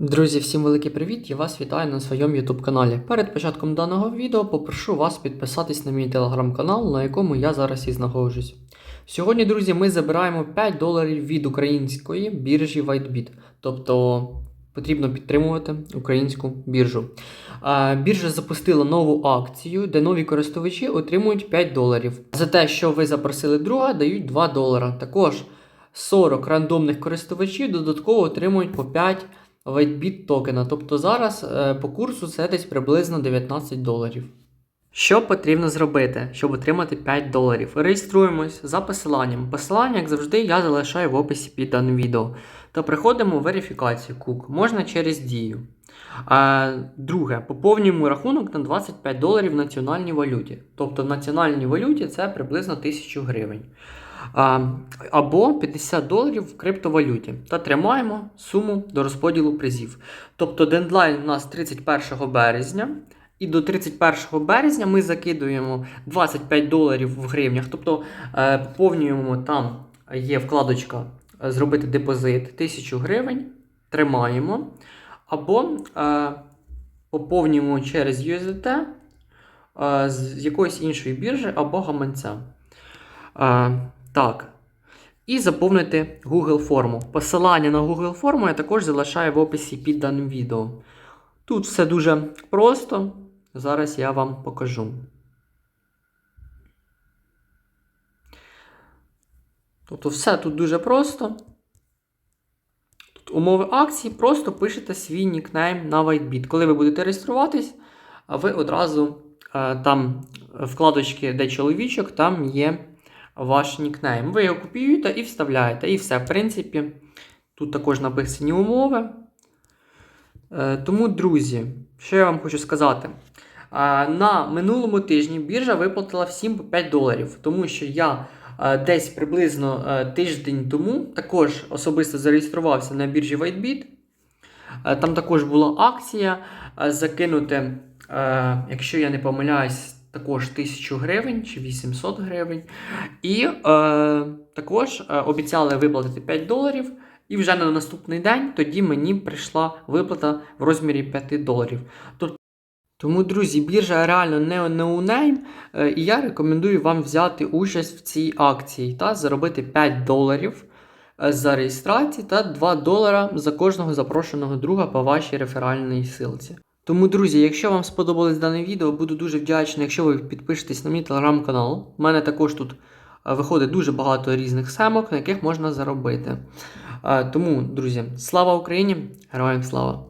Друзі, всім великий привіт! Я вас вітаю на своєму YouTube каналі. Перед початком даного відео попрошу вас підписатись на мій телеграм-канал, на якому я зараз і знаходжусь. Сьогодні, друзі, ми забираємо 5 доларів від української біржі WhiteBit. Тобто потрібно підтримувати українську біржу. Біржа запустила нову акцію, де нові користувачі отримують 5 доларів. За те, що ви запросили друга, дають 2 долара. Також 40 рандомних користувачів додатково отримують по 5 WhiteBit токена. Тобто зараз е, по курсу це десь приблизно 19 доларів. Що потрібно зробити, щоб отримати 5 доларів? Реєструємось за посиланням. Посилання, як завжди, я залишаю в описі під даним відео. Та приходимо у верифікацію кук. Можна через дію. Друге, поповнюємо рахунок на 25 доларів в національній валюті. Тобто в національній валюті це приблизно 1000 гривень. Або 50 доларів в криптовалюті та тримаємо суму до розподілу призів. Тобто дедлайн у нас 31 березня. І до 31 березня ми закидуємо 25 доларів в гривнях. Тобто е, поповнюємо там є вкладочка е, зробити депозит 1000 гривень, тримаємо. Або е, поповнюємо через USDT з якоїсь іншої біржі або гаманця. Так. І заповнити Google форму. Посилання на Google форму я також залишаю в описі під даним відео. Тут все дуже просто. Зараз я вам покажу. Тобто все тут дуже просто. Тут умови акції, просто пишете свій нікнейм на WhiteBit. Коли ви будете реєструватись, ви одразу е, там вкладочки, де чоловічок, там є ваш нікнейм. Ви його копіюєте і вставляєте. І все, в принципі, тут також написані умови. Е, Тому, друзі, що я вам хочу сказати. Е, На минулому тижні біржа виплатила всім по 5 доларів, тому що я е, десь приблизно тиждень тому також особисто зареєструвався на біржі WhiteBit. Там також була акція закинути, якщо я не помиляюсь, також 1000 гривень чи 800 гривень. І е, також е, обіцяли виплатити 5 доларів. І вже на наступний день тоді мені прийшла виплата в розмірі 5 доларів. Тому, друзі, біржа реально не ноунейм, е, і я рекомендую вам взяти участь в цій акції та заробити 5 доларів е, за реєстрацію та 2 долара за кожного запрошеного друга по вашій реферальній силці. Тому, друзі, якщо вам сподобалось дане відео, буду дуже вдячний, якщо ви підпишетесь на мій телеграм-канал. У мене також тут е, виходить дуже багато різних семок, на яких можна заробити. Е, Тому, друзі, слава Україні! Героям слава!